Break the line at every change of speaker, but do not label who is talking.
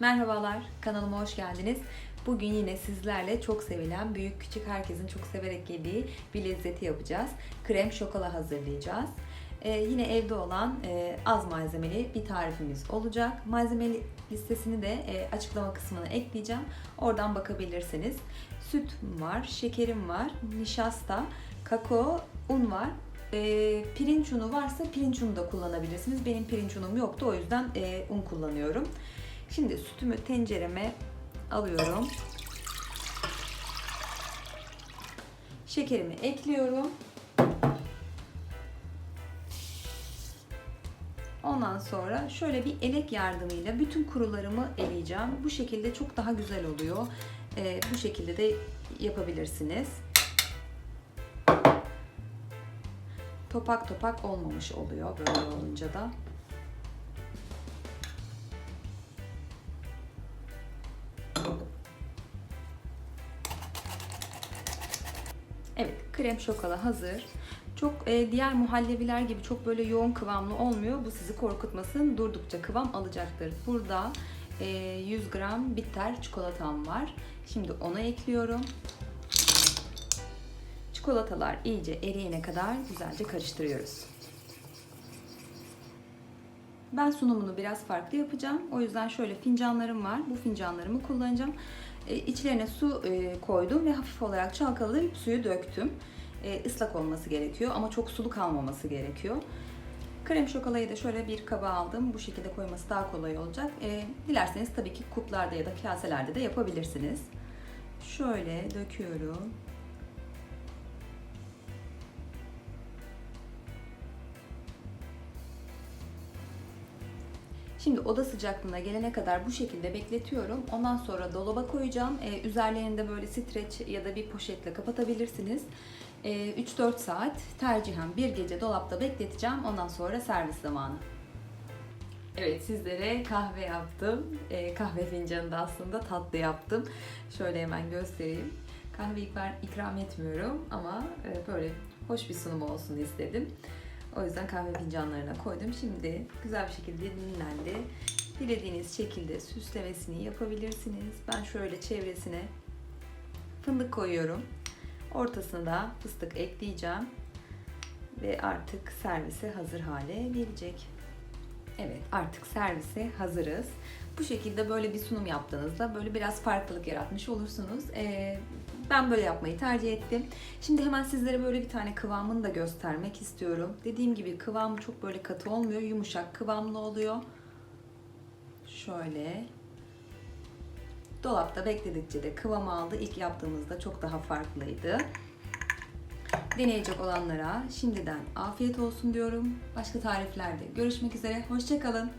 Merhabalar, kanalıma hoş geldiniz. Bugün yine sizlerle çok sevilen, büyük küçük herkesin çok severek yediği bir lezzeti yapacağız. Krem şokola hazırlayacağız. Ee, yine evde olan e, az malzemeli bir tarifimiz olacak. Malzeme listesini de e, açıklama kısmına ekleyeceğim. Oradan bakabilirsiniz. Süt var, şekerim var, nişasta, kakao, un var. E, pirinç unu varsa pirinç unu da kullanabilirsiniz. Benim pirinç unum yoktu o yüzden e, un kullanıyorum. Şimdi sütümü tencereme alıyorum. Şekerimi ekliyorum. Ondan sonra şöyle bir elek yardımıyla bütün kurularımı eleyeceğim. Bu şekilde çok daha güzel oluyor. Ee, bu şekilde de yapabilirsiniz. Topak topak olmamış oluyor böyle olunca da. Evet, krem şokola hazır. Çok e, diğer muhallebiler gibi çok böyle yoğun kıvamlı olmuyor. Bu sizi korkutmasın. Durdukça kıvam alacaktır. Burada e, 100 gram bitter çikolatam var. Şimdi ona ekliyorum. Çikolatalar iyice eriyene kadar güzelce karıştırıyoruz. Ben sunumunu biraz farklı yapacağım. O yüzden şöyle fincanlarım var. Bu fincanlarımı kullanacağım. E, içlerine su e, koydum ve hafif olarak çalkalayıp suyu döktüm. E, ıslak olması gerekiyor ama çok sulu kalmaması gerekiyor. Krem şokolayı da şöyle bir kaba aldım. Bu şekilde koyması daha kolay olacak. E, dilerseniz tabii ki kuplarda ya da kaselerde de yapabilirsiniz. Şöyle döküyorum. Şimdi oda sıcaklığına gelene kadar bu şekilde bekletiyorum. Ondan sonra dolaba koyacağım. Ee, üzerlerinde böyle streç ya da bir poşetle kapatabilirsiniz. Ee, 3-4 saat tercihen bir gece dolapta bekleteceğim. Ondan sonra servis zamanı. Evet sizlere kahve yaptım. Ee, kahve fincanında aslında tatlı yaptım. Şöyle hemen göstereyim. Kahve ikram etmiyorum ama e, böyle hoş bir sunum olsun istedim. O yüzden kahve fincanlarına koydum. Şimdi güzel bir şekilde dinlendi. Dilediğiniz şekilde süslemesini yapabilirsiniz. Ben şöyle çevresine fındık koyuyorum. Ortasına da fıstık ekleyeceğim. Ve artık servise hazır hale gelecek. Evet artık servise hazırız. Bu şekilde böyle bir sunum yaptığınızda böyle biraz farklılık yaratmış olursunuz. Ee, ben böyle yapmayı tercih ettim. Şimdi hemen sizlere böyle bir tane kıvamını da göstermek istiyorum. Dediğim gibi kıvamı çok böyle katı olmuyor. Yumuşak kıvamlı oluyor. Şöyle. Dolapta bekledikçe de kıvam aldı. İlk yaptığımızda çok daha farklıydı. Deneyecek olanlara şimdiden afiyet olsun diyorum. Başka tariflerde görüşmek üzere. Hoşçakalın.